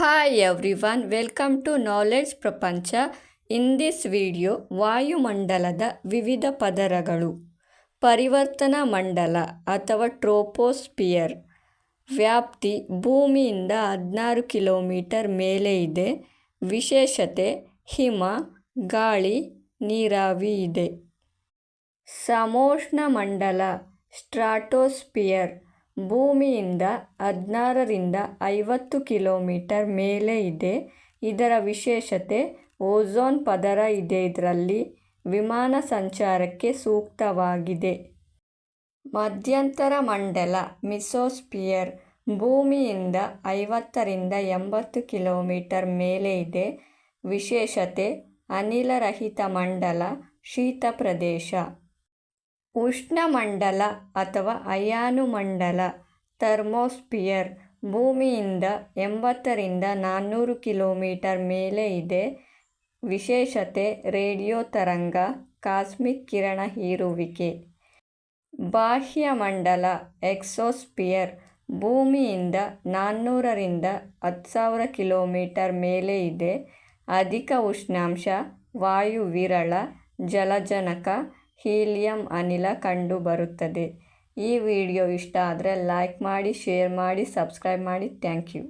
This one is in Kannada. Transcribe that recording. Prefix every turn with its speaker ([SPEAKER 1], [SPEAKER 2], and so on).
[SPEAKER 1] Hi everyone welcome to knowledge Prapancha in this video ವಾಯುಮಂಡಲದ ವಿವಿಧ ಪದರಗಳು ಪರಿವರ್ತನಾ ಮಂಡಲ ಅಥವಾ ಟ್ರೋಪೋಸ್ಪಿಯರ್ ವ್ಯಾಪ್ತಿ ಭೂಮಿಯಿಂದ ಹದಿನಾರು ಕಿಲೋಮೀಟರ್ ಮೇಲೆ ಇದೆ ವಿಶೇಷತೆ ಹಿಮ ಗಾಳಿ ನೀರಾವಿ ಇದೆ ಸಮೋಷ್ಣ ಮಂಡಲ ಸ್ಟ್ರಾಟೋಸ್ಪಿಯರ್ ಭೂಮಿಯಿಂದ ಹದಿನಾರರಿಂದ ಐವತ್ತು ಕಿಲೋಮೀಟರ್ ಮೇಲೆ ಇದೆ. ಇದರ ವಿಶೇಷತೆ ಓಝೋನ್ ಪದರ ಇದೆ. ಇದರಲ್ಲಿ ವಿಮಾನ ಸಂಚಾರಕ್ಕೆ ಸೂಕ್ತವಾಗಿದೆ. ಮಧ್ಯಂತರ ಮಂಡಲ, ಮಿಸೋಸ್ಪಿಯರ್, ಭೂಮಿಯಿಂದ ಐವತ್ತರಿಂದ ಎಂಬತ್ತು ಕಿಲೋಮೀಟರ್ ಮೇಲೆ ಇದೆ. ವಿಶೇಷತೆ ಅನಿಲರಹಿತ ಮಂಡಲ, ಶೀತ ಪ್ರದೇಶ. ಉಷ್ಣಮಂಡಲ ಅಥವಾ ಅಯಾನುಮಂಡಲ ಥರ್ಮೋಸ್ಪಿಯರ್ ಭೂಮಿಯಿಂದ ಎಂಬತ್ತರಿಂದ ನಾನ್ನೂರು ಕಿಲೋಮೀಟರ್ ಮೇಲೆ ಇದೆ. ವಿಶೇಷತೆ ರೇಡಿಯೋ ತರಂಗ, ಕಾಸ್ಮಿಕ್ ಕಿರಣ ಹೀರುವಿಕೆ. ಬಾಹ್ಯಮಂಡಲ ಎಕ್ಸೋಸ್ಪಿಯರ್ ಭೂಮಿಯಿಂದ ನಾನ್ನೂರರಿಂದ ಹತ್ತು ಸಾವಿರ ಕಿಲೋಮೀಟರ್ ಮೇಲೆ ಇದೆ. ಅಧಿಕ ಉಷ್ಣಾಂಶ ವಾಯು ವಿರಳ ಜಲಜನಕ ಹೀಲಿಯಂ ಅನಿಲ ಕಂಡುಬರುತ್ತದೆ. ಈ ವಿಡಿಯೋ ಇಷ್ಟ ಆದರೆ ಲೈಕ್ ಮಾಡಿ ಶೇರ್ ಮಾಡಿ ಸಬ್ಸ್ಕ್ರೈಬ್ ಮಾಡಿ. Thank you